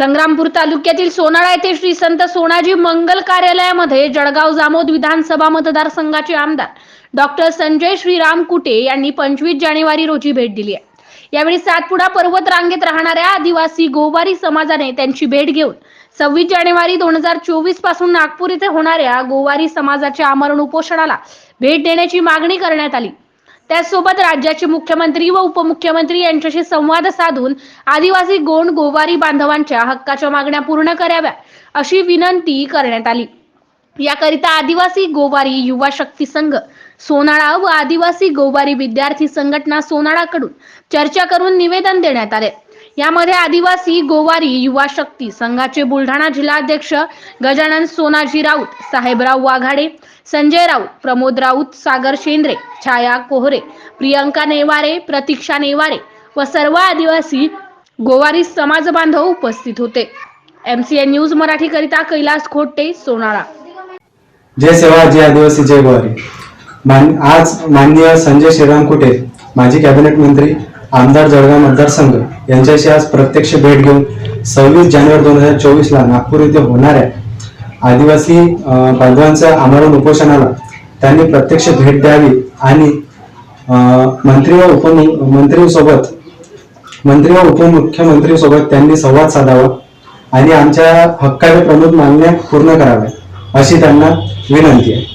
संग्रामपूर तालुक्यातील सोनाळा येथे श्री संत सोनाजी मंगल कार्यालयामध्ये जळगाव जामोद विधानसभा मतदारसंघाचे आमदार डॉक्टर संजय श्रीराम कुटे यांनी पंचवीस जानेवारी रोजी भेट दिली आहे. यावेळी सातपुडा पर्वत रांगेत राहणाऱ्या आदिवासी गोवारी समाजाने त्यांची भेट घेऊन सव्वीस जानेवारी दोन हजार चोवीसपासून नागपूर येथे होणाऱ्या गोवारी समाजाच्या आमरण उपोषणाला भेट देण्याची मागणी करण्यात आली. त्याचसोबत राज्याचे मुख्यमंत्री व उपमुख्यमंत्री यांच्याशी संवाद साधून आदिवासी गोंड गोवारी बांधवांच्या हक्काच्या मागण्या पूर्ण कराव्या अशी विनंती करण्यात आली. याकरिता आदिवासी गोवारी युवा शक्ती संघ सोनाळा व आदिवासी गोवारी विद्यार्थी संघटना सोनाळाकडून चर्चा करून निवेदन देण्यात आले. यामध्ये आदिवासी गोवारी युवा शक्ती संघाचे बुलढाणा जिल्हाध्यक्ष गजानन सोनाजी राऊत साहेबराव वाघाडे संजय राऊत प्रमोद राऊत सागर शेंद्रे छाया कोहरे प्रियंका नेवारे प्रतीक्षा नेवारे व सर्व आदिवासी गोवारी समाज बांधव उपस्थित होते. एमसीएन न्यूज मराठी करिता कैलास खोटे सोनाळा. जय सेवा जय आदिवासी जय गोवारी. मान आज माननीय संजय श्रीराम कुटे माजी कॅबिनेट मंत्री आमदार जळगाव मतदारसंघ यांच्याशी आज प्रत्यक्ष भेट घेऊन सव्वीस जानेवारी दोन हजार चोवीसला नागपूर येथे होणाऱ्या आदिवासी बांधवांच्या आमरण उपोषणाला त्यांनी प्रत्यक्ष भेट द्यावी आणि मंत्री व उपमंत्रीसोबत मंत्री व उपमुख्यमंत्रीसोबत त्यांनी संवाद साधावा आणि आमच्या हक्काच्या प्रमुख मागण्या पूर्ण कराव्या अशी त्यांना विनंती आहे.